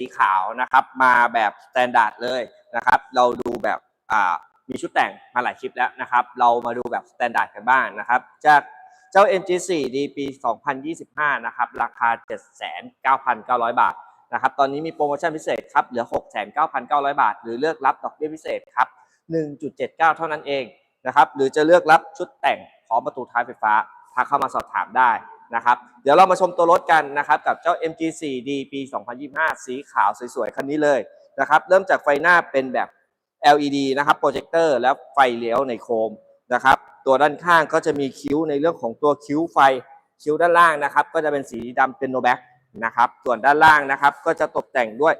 สีขาวนะครับ มาแบบสแตนดาร์ดเลยนะครับ เราดูแบบอ่ามีชุดแต่งมาหลายคลิปแล้วนะครับ เรามาดูแบบสแตนดาร์ดกันบ้างนะครับ จากเจ้า MG4 D ปี 2025 นะครับ ราคา 79,900 บาทนะครับ ตอนนี้มีโปรโมชั่นพิเศษครับ เหลือ 69,900 บาท หรือเลือกรับดอกเบี้ยพิเศษครับ 1.79 เท่านั้นเองนะครับ หรือจะเลือกรับชุดแต่งพร้อมประตูท้ายไฟฟ้าทักเข้ามาสอบถามได้ นะครับ เดี๋ยวเรามาชมตัวรถกันนะครับกับเจ้า MG4D ปี 2025 สีขาวสวยๆ คันนี้เลยนะครับเริ่มจากไฟหน้าเป็นแบบ LED นะครับโปรเจคเตอร์แล้วไฟเลี้ยวในโคมนะครับตัวด้านข้างก็จะมีคิ้วในเรื่องของตัวคิ้วไฟคิ้วด้านล่างนะครับ ก็จะเป็นสีดำเป็นโนแบ็กนะครับส่วนด้านล่างนะครับ ก็จะตกแต่งด้วย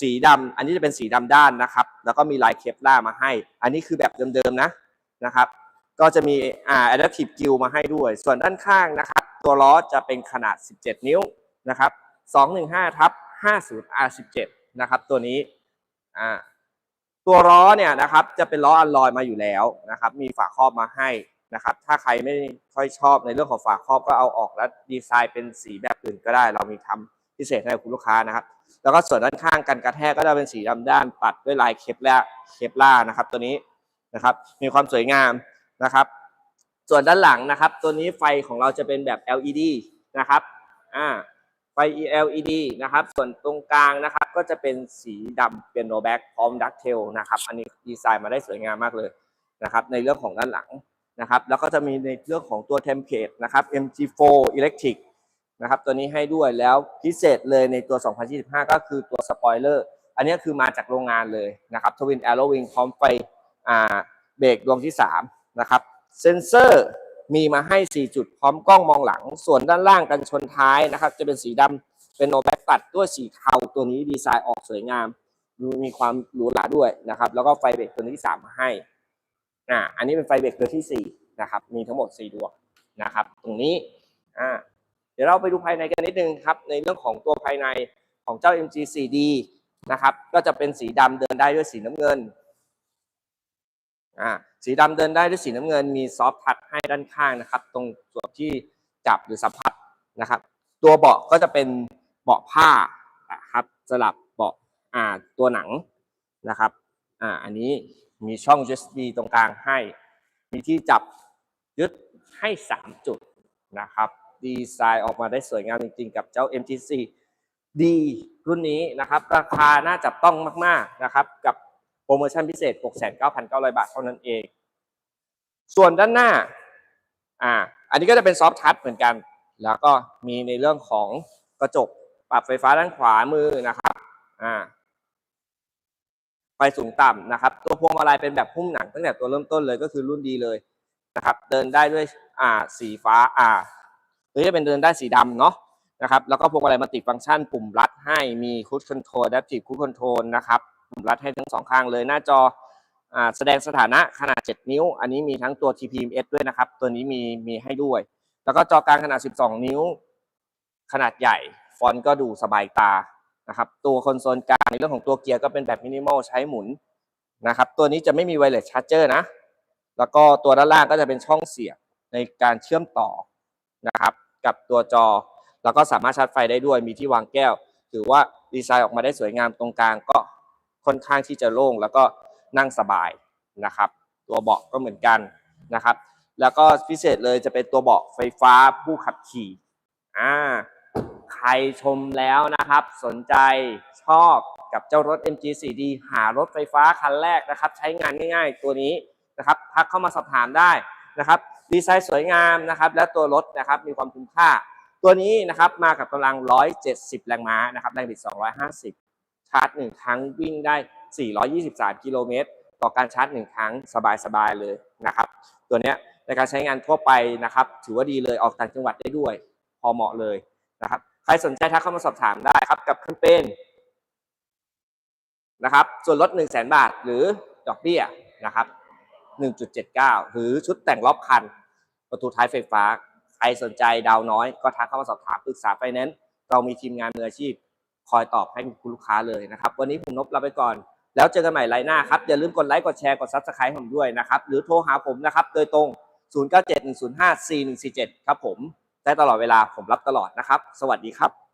สีดำอันนี้จะเป็นสีดำด้านนะครับ แล้วก็มีลายเคปล่าร์มาให้ อันนี้คือแบบเดิมๆนะนะครับ ก็จะมีอ่า adaptive gill มาให้ด้วย ส่วนด้านข้างนะครับ ตัวล้อจะเป็นขนาด 17 นิ้วนะครับ215ทับ50 R17 นะครับ ตัวนี้อ่าตัวล้อเนี่ยนะครับจะเป็นล้ออัลลอยมาอยู่แล้วนะครับ มีฝาครอบมาให้นะครับ ถ้าใครไม่ค่อยชอบในเรื่องของฝาครอบก็เอาออกแล้วดีไซน์เป็นสีแบบอื่นก็ได้ เรามีทำพิเศษให้กับคุณลูกค้านะครับ แล้วก็ส่วนด้านข้างกันกระแทกก็จะเป็นสีดำด้านปัดด้วยลายเคปล่าเคปล่านะครับ ตัวนี้นะครับ มีความสวยงาม นะครับ ส่วนด้านหลังนะครับ ตัวนี้ไฟของเราจะเป็นแบบ LED นะครับอ่าไฟ LED นะครับ ส่วนตรงกลางนะครับ ก็จะเป็นสีดำเป็นโนแบ็กพร้อมดักเทลนะครับ อันนี้ดีไซน์มาได้สวยงามมากเลยนะครับ ในเรื่องของด้านหลังนะครับ แล้วก็จะมีในเรื่องของตัวเทมเพลตนะครับ MG4 Electric นะครับ ตัวนี้ให้ด้วยแล้วพิเศษเลยในตัว 2025 ก็คือตัวสปอยเลอร์อันนี้คือมาจากโรงงานเลยนะครับ Twin Arrow Wing พร้อมไฟอ่าเบรกดวงที่ 3 นะครับ เซนเซอร์มีมาให้ 4 จุดพร้อมกล้องมองหลัง ส่วนด้านล่างกันชนท้ายนะครับ จะเป็นสีดำเป็นโนแบ็กตัดด้วยสีเทาตัวนี้ดีไซน์ออกสวยงามดูมีความหรูหราด้วยนะครับ แล้วก็ไฟเบรกตัวที่3มาให้อ่าอันนี้เป็นไฟเบรกตัวที่4นะครับมีทั้งหมด 4 ดวงนะครับ ตรงนี้อ่าเดี๋ยวเราไปดูภายในกันนิดนึงครับ ในเรื่องของตัวภายในของเจ้า MG4D นะครับ ก็จะเป็นสีดำเดินได้ด้วยสีน้ำเงินอ่า สีดำเดินได้ด้วยสีน้ำเงินมีซอฟต์ทัชให้ด้านข้างนะครับ ตรงส่วนที่จับหรือสัมผัสนะครับ ตัวเบาะก็จะเป็นเบาะผ้านะครับสลับเบาะอ่าตัวหนังนะครับอ่าอันนี้มีช่อง USB ตรงกลางให้ มีที่จับยึดให้ 3 จุดนะครับ ดีไซน์ออกมาได้สวยงามจริงๆ กับเจ้า MG4 ดีรุ่นนี้นะครับ ราคาน่าจับต้องมากๆนะครับ กับ โปรโมชั่นพิเศษ 69,900 บาทเท่านั้นเอง ส่วนด้านหน้าอ่าอันนี้ก็จะเป็นซอฟท์ทัชเหมือนกัน แล้วก็มีในเรื่องของกระจกปรับไฟฟ้าด้านขวามือนะครับอ่าไฟสูงต่ำนะครับ ตัวพวงมาลัยเป็นแบบหุ้มหนังตั้งแต่ตัวเริ่มต้นเลยก็คือรุ่นดีเลยนะครับ เดินได้ด้วยอ่าสีฟ้าอ่าหรือจะเป็นเดินได้สีดำเนาะนะครับ แล้วก็พวงมาลัยมัลติฟังก์ชันปุ่มรัดให้มีคูดคอนโทรล Adaptive Cruise Control นะครับ รัดให้ทั้งสองข้างเลยหน้าจอแสดงสถานะขนาด 7 นิ้ว อันนี้มีทั้งตัว TPMS ด้วยนะครับ ตัวนี้มีมีให้ด้วย แล้วก็จอกลางขนาด 12 นิ้ว ขนาดใหญ่ ฟอนต์ก็ดูสบายตานะครับ ตัวคอนโซลกลางในเรื่องของตัวเกียร์ก็เป็นแบบมินิมอลใช้หมุนนะครับ ตัวนี้จะไม่มีไวเลสชาร์จเจอร์นะ แล้วก็ตัวด้านล่างก็จะเป็นช่องเสียบในการเชื่อมต่อนะครับ กับตัวจอ แล้วก็สามารถชาร์จไฟได้ด้วย มีที่วางแก้ว ถือว่าดีไซน์ออกมาได้สวยงามตรงกลางก็ ค่อนข้างที่จะโล่งแล้วก็นั่งสบายนะครับ ตัวเบาะก็เหมือนกันนะครับ แล้วก็พิเศษเลยจะเป็นตัวเบาะไฟฟ้าผู้ขับขี่อ่าใครชมแล้วนะครับ สนใจชอบกับเจ้ารถ MG4D หารถไฟฟ้าคันแรกนะครับ ใช้งานง่าย ๆ ตัวนี้นะครับทักเข้ามาสอบถามได้นะครับดีไซน์สวยงามนะครับ และตัวรถนะครับมีความคุ้มค่า ตัวนี้นะครับมากับกำลัง 170 แรงม้านะครับแรงบิด 250 ชาร์จ 1 ครั้งวิ่งได้ 423 กิโลเมตร ต่อการชาร์จ 1 ครั้งสบายๆเลยนะครับ ตัวเนี้ยในการใช้งานทั่วไปนะครับ ถือว่าดีเลยออกต่างจังหวัดได้ด้วย พอเหมาะเลยนะครับ ใครสนใจทักเข้ามาสอบถามได้ครับกับแคมเปญนะครับ ส่วนลด 1 0 0 0 0แบาท หรือดอกเบี้ยนะครับ 1.79 หรือชุดแต่งรอบคัน ประตูท้ายไฟฟ้า ใครสนใจดาวน้อย ก็ทักเข้ามาสอบถามปรึกษาไฟแนนซ์เรามีทีมงานมืออาชีพ คอยตอบให้คุณลูกค้าเลยนะครับ วันนี้ผมนบลาไปก่อน แล้วเจอกันใหม่ไลน์หน้าครับ อย่าลืมกดไลค์กดแชร์กดซับสไครต์ผมด้วยนะครับ หรือโทรหาผมนะครับ โดยตรง 0971054147 ครับผมได้ตลอดเวลาผมรับตลอดนะครับ สวัสดีครับ